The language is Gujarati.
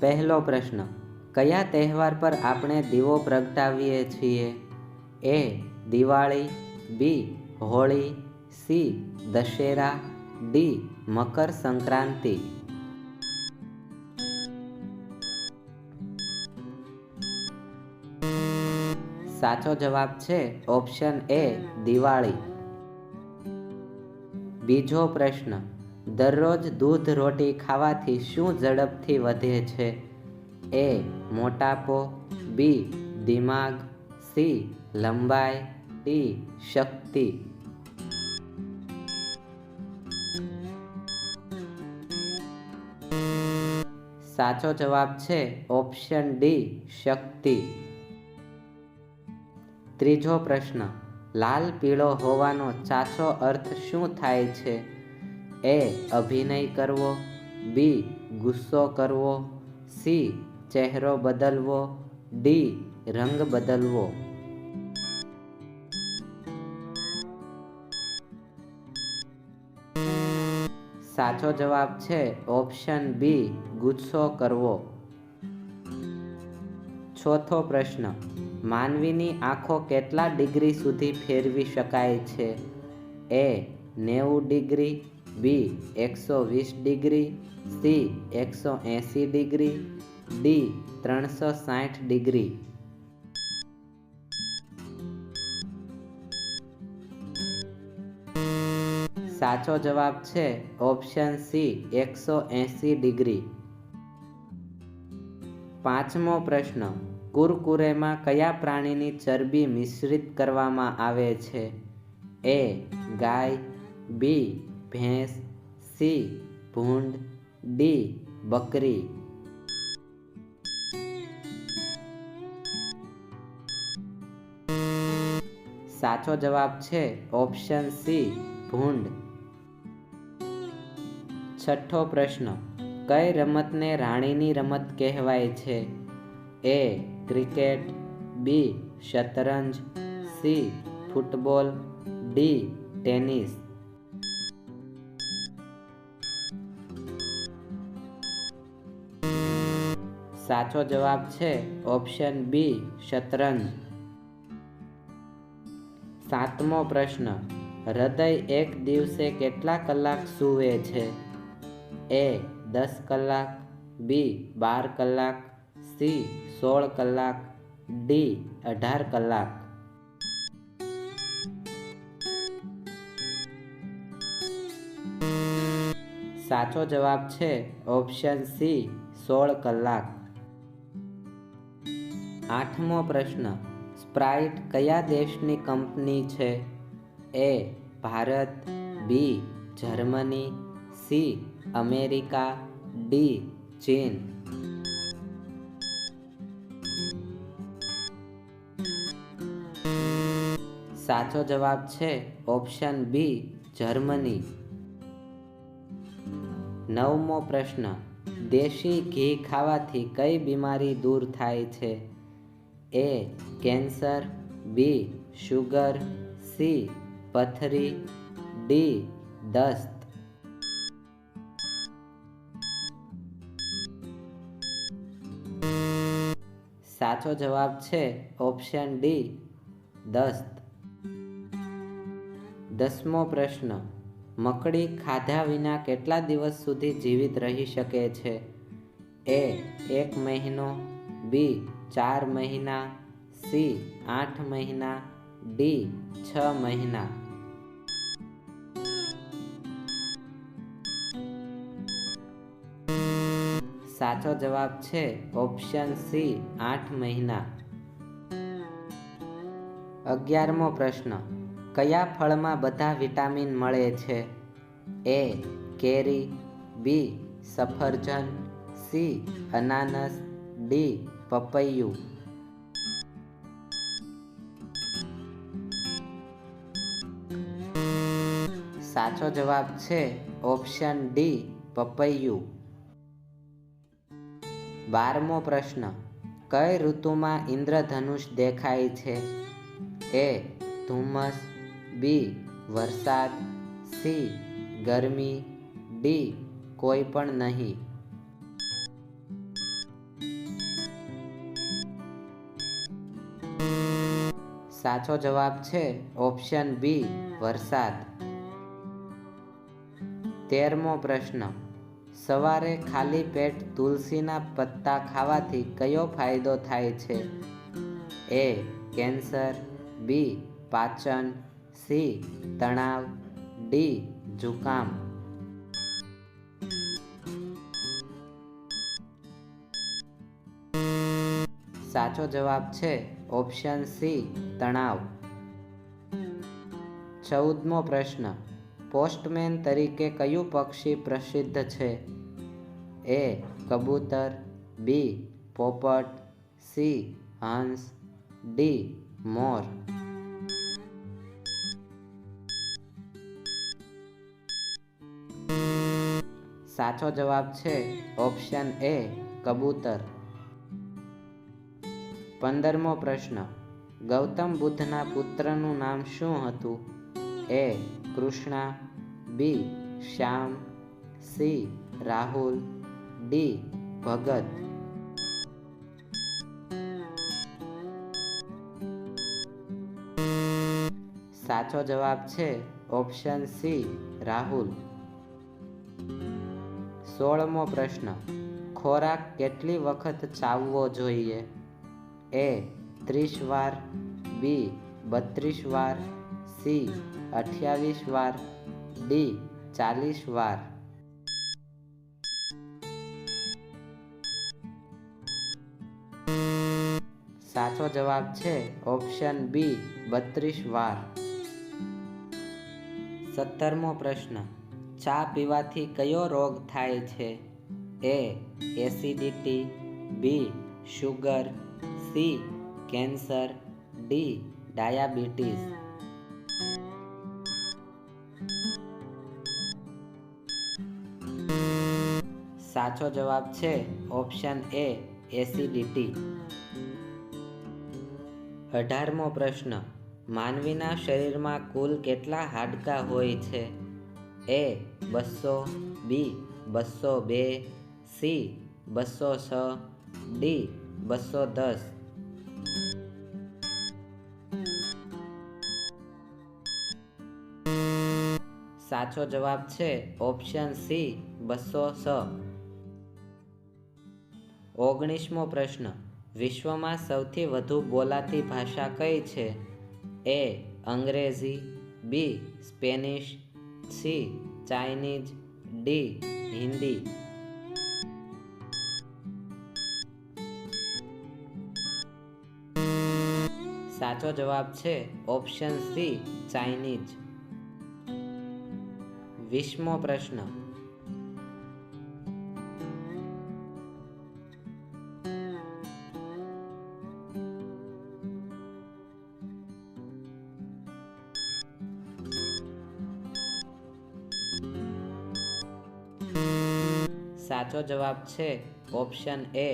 પહેલો પ્રશ્ન, કયા તહેવાર પર આપણે દીવો પ્રગટાવીએ છીએ? A, Diwali, B, Holi, C, Dussehra, D, Makar Sankranti. સાચો જવાબ છે ઓપ્શન એ, દિવાળી. બીજો પ્રશ્ન દરરોજ દૂધ રોટી ખાવાથી શું ઝડપથી વધે છે? એ, મોટાપો. બી, દિમાગ. સી, લંબાઈ. ડી, શક્તિ. સાચો જવાબ છે ઓપ્શન ડી, શક્તિ. ત્રીજો પ્રશ્ન. લાલ પીળો હોવાનો ચાચો અર્થ શું થાય છે? એ અભિનય કરવો, બી ગુસ્સો કરવો, સી ચહેરો બદલવો, ડી રંગ બદલવો. સાચો જવાબ છે ઓપ્શન બી, ગુસ્સો કરવો. ચોથો પ્રશ્ન, માનવીની આંખો કેટલા ડિગ્રી સુધી ફેરવી શકાય છે? એ નેવું ડિગ્રી બી એકસો વીસ ડિગ્રી, સી એકસો એંસી ડિગ્રી, ડી ત્રણસો સાઠ ડિગ્રી. સાચો જવાબ છે ઓપ્શન સી એકસો એંસી ડિગ્રી. પાંચમો પ્રશ્ન, કુરકુરેમાં કયા પ્રાણીની ચરબી મિશ્રિત કરવામાં આવે છે? એ ગાય, બી ભેંસ સી ભૂંડ, ડી, બકરી. સાચો જવાબ છે ઓપ્શન સી, ભૂંડ. છઠ્ઠો પ્રશ્ન, કઈ રમતને રાણીની રમત કહેવાય છે? એ, ક્રિકેટ, બી, શતરંજ, સી, ફૂટબોલ, ડી, ટેનિસ. સાચો જવાબ છે ઓપ્શન બી, શતરંજ. સાતમો પ્રશ્ન, હૃદય એક દિવસે કેટલા કલાક સૂવે છે? એ, દસ કલાક, બી, બાર કલાક, સી, સોળ કલાક, ડી, અઢાર કલાક. સાચો જવાબ છે ઓપ્શન સી, સોળ કલાક. આઠમો પ્રશ્ન, સ્પ્રાઇટ કયા દેશની કંપની છે? A, Bharat, B, Germany, C, America, D, ચીન. સાચો જવાબ છે ઓપ્શન બી, જર્મની. નવમો પ્રશ્ન, દેશી ઘી ખાવાથી કઈ બીમારી દૂર થાય છે? A cancer, B sugar, C પથરી, ડી દસ્ત. સાચો જવાબ છે ઓપ્શન ડી, દસ્ત. દસમો પ્રશ્ન, મકડી ખાધા વિના કેટલા દિવસ સુધી જીવિત રહી શકે છે? એ, એક મહિનો, બી ચાર મહિના, સી આઠ મહિના, ડી છ મહિના. સાચો જવાબ છે ઓપ્શન સી આઠ મહિના. અગિયારમો પ્રશ્ન, કયા ફળમાં બધા વિટામિન મળે છે? એ કેરી, બી સફરજન, સી અનાનસ, ડી પપૈયું. સાચો જવાબ છે ઓપ્શન ડી, પપૈયું. બારમો પ્રશ્ન, કઈ ઋતુમાં ઇન્દ્રધનુષ દેખાય છે? એ, ધુમ્મસ, બી, વરસાદ, સી, ગરમી, ડી, કોઈ પણ નહીં. સાચો જવાબ છે ઓપ્શન બી, વરસાદ. તેરમો પ્રશ્ન. સવારે ખાલી પેટ તુલસીના પત્તા ખાવાથી કયો ફાયદો થાય છે? એ, કેન્સર, બી, પાચન, સી, તણાવ, ડી, જુકામ. સાચો જવાબ છે ઓપ્શન સી, તણાવ. ચૌદમો પ્રશ્ન, પોસ્ટમેન તરીકે કયું પક્ષી પ્રસિદ્ધ છે? એ, કબૂતર, બી, પોપટ, સી, હંસ, ડી, મોર. સાચો જવાબ છે ઓપ્શન એ, કબૂતર. પંદરમો પ્રશ્ન. ગૌતમ બુદ્ધના પુત્રનું નામ શું હતું? A. Krishna. B. Shyam. C. Rahul. D. Bhagat. સાચો જવાબ છે ઓપ્શન સી, રાહુલ. સોળમો પ્રશ્ન. ખોરાક કેટલી વખત ચાવવો જોઈએ? એ ત્રીસ વાર, બી બત્રીસ વાર, સી અઠ્યાવીસ વાર, ડી ચાલીસ વાર. સાચો જવાબ છે ઓપ્શન બી બત્રીસ વાર. સત્તરમો પ્રશ્ન, ચા પીવાથી કયો રોગ થાય છે? A acidity, B sugar C, cancer, D, diabetes. સાચો જવાબ છે ઓપ્શન એ એસિડિટી. અઢારમો પ્રશ્ન, માનવીના શરીરમાં કુલ કેટલા હાડકાં હોય છે? એ બસો, બી બસો બે, સી બસો છ, ડી બસો દસ સાચો જવાબ છે ઓપ્શન સી, બસો છ ઓગણીસમો પ્રશ્ન. વિશ્વમાં સૌથી વધુ બોલાતી ભાષા કઈ છે? એ, અંગ્રેજી, B, Spanish, C, Chinese, D, Hindi. સાચો જવાબ છે ઓપ્શન સી, ચાઇનીઝ. વીસમો પ્રશ્ન. સાચો જવાબ છે ઓપ્શન એ